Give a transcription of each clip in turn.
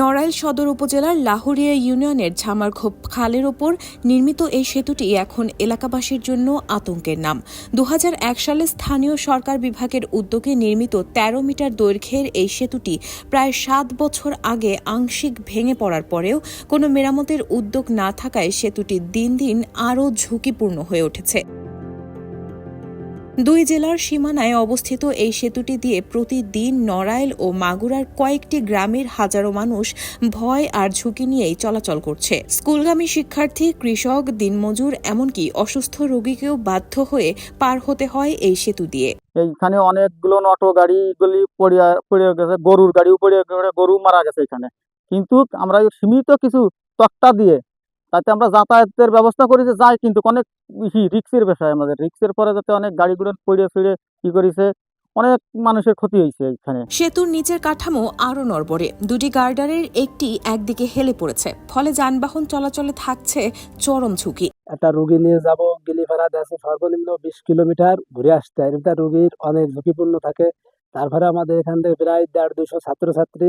নড়াইল সদর উপজেলার লাহুরিয়া ইউনিয়নের ঝামারখোপ খালের ওপর নির্মিত এই সেতুটি এখন এলাকাবাসীর জন্য আতঙ্কের নাম। দু হাজার এক সালে স্থানীয় সরকার বিভাগের উদ্যোগে নির্মিত ১৩ মিটার দৈর্ঘ্যের এই সেতুটি প্রায় সাত বছর আগে আংশিক ভেঙে পড়ার পরেও কোনো মেরামতের উদ্যোগ না থাকায় সেতুটি দিন দিন আরও ঝুঁকিপূর্ণ হয়ে উঠেছে। দুই জেলার সীমানায় অবস্থিত এই সেতুটি দিয়ে প্রতিদিন নড়াইল ও মাগুরার কয়েকটি গ্রামের হাজারো মানুষ ভয় আর ঝুঁকি নিয়েই চলাচল করছে। স্কুলগামী শিক্ষার্থী, কৃষক, দিনমজুর, এমনকি অসুস্থ রোগীকেও বাধ্য হয়ে পার হতে হয় এই সেতু দিয়ে। এইখানে অনেকগুলো অটো গাড়িগুলি পড়ে গেছে, গরুর গাড়িও পড়ে গরু মারা গেছে এখানে। কিন্তু আমরা সীমিত কিছু তক্তা দিয়ে তাতে আমরা যাতায়াতের ব্যবস্থা করেছি যাই কিন্তু অনেক বেশি রিক্সের বিষয় আমাদের। রিক্সের পরে যাতে অনেক গাড়িগুলো পড়ে ফিরে কি করেছে অনেক মানুষের ক্ষতি হয়েছে এখানে সেতুর নিচের কাঠামো আরও নড়বড়ে। দুটি গার্ডারের একটি একদিকে হেলে পড়েছে ফলে যানবাহন চলাচলে থাকছে চরম ঝুঁকি। একটা রুগী নিয়ে যাব গিলিপাড়া দেশে সর্বনিম্ন বিশ কিলোমিটার ঘুরে আসতে হয়। এটা রুগীর অনেক ঝুঁকিপূর্ণ থাকে। তারপরে আমাদের এখান থেকে প্রায় দেড় দুশো ছাত্রছাত্রী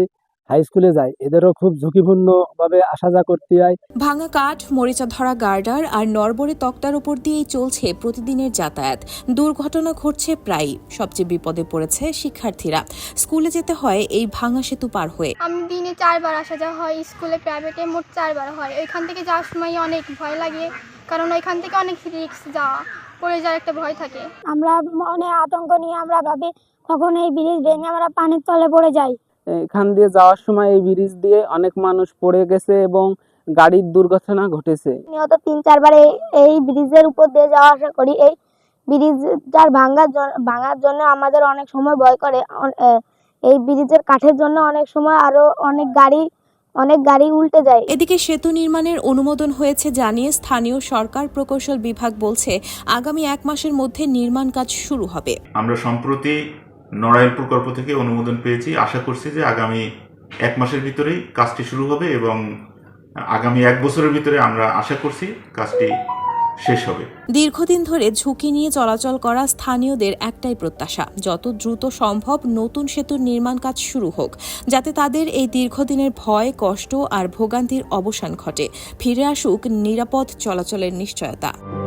হাই স্কুলে যায়। এদেরও খুব ঝুঁকিপূর্ণ ভাবে আসা যা করতে হয়। ভাঙা কাঠ মরিচা ধরা গার্ডার আর নড়বড়ে তক্তার উপর দিয়েই চলছে প্রতিদিনের যাতায়াত। দুর্ঘটনা ঘটছে প্রায়ই। সবচেয়ে বিপদে পড়েছে শিক্ষার্থীরা। স্কুলে যেতে হয় এই ভাঙা সেতু পার হয়ে। আমি দিনে চারবার আসা যাওয়া হয় স্কুলে প্রাইভেটে মোট চারবার হয়। ওইখান থেকে যাওয়ার সময় অনেক ভয় লাগে কারণ ওইখান থেকে অনেক রিস্ক যাওয়া পড়ে যাওয়ার একটা ভয় থাকে। আমরা মনে আতঙ্ক নিয়ে আমরা ভাবি কখন এই ব্রিজ ভেঙে আমরা পানির তলে পড়ে যাই। এখান দিয়ে যাওয়ার সময় এই ব্রিজ দিয়ে অনেক মানুষ পড়ে গেছে এবং গাড়ির দুর্ঘটনা ঘটেছে। নিয়ত তিন চারবার এই ব্রিজের উপর দিয়ে যাওয়া আসা করি। এই ব্রিজটার ভাঙার ভাঙার জন্য আমাদের অনেক সময় ভয় করে। এই ব্রিজের কাঠের জন্য অনেক সময় আরও অনেক গাড়ি অনেক গাড়ি উল্টে যায়। এদিকে সেতু নির্মাণের অনুমোদন হয়েছে জানিয়ে স্থানীয় সরকার প্রকৌশল বিভাগ বলছে আগামী এক মাসের মধ্যে নির্মাণ কাজ শুরু হবে। আমরা সম্প্রতি নড়াইল প্রকল্প থেকে অনুমোদন পেয়েছি। আশা করছি যে আগামী এক মাসের ভিতরেই কাজটি শুরু হবে এবং আগামী এক বছরের ভিতরে আমরা আশা করছি কাজটি শেষ হবে। দীর্ঘদিন ধরে ঝুঁকি নিয়ে চলাচল করা স্থানীয়দের একটাই প্রত্যাশা, যত দ্রুত সম্ভব নতুন সেতুর নির্মাণ কাজ শুরু হোক, যাতে তাদের এই দীর্ঘদিনের ভয়, কষ্ট আর ভোগান্তির অবসান ঘটে। ফিরে আসুক নিরাপদ চলাচলের নিশ্চয়তা।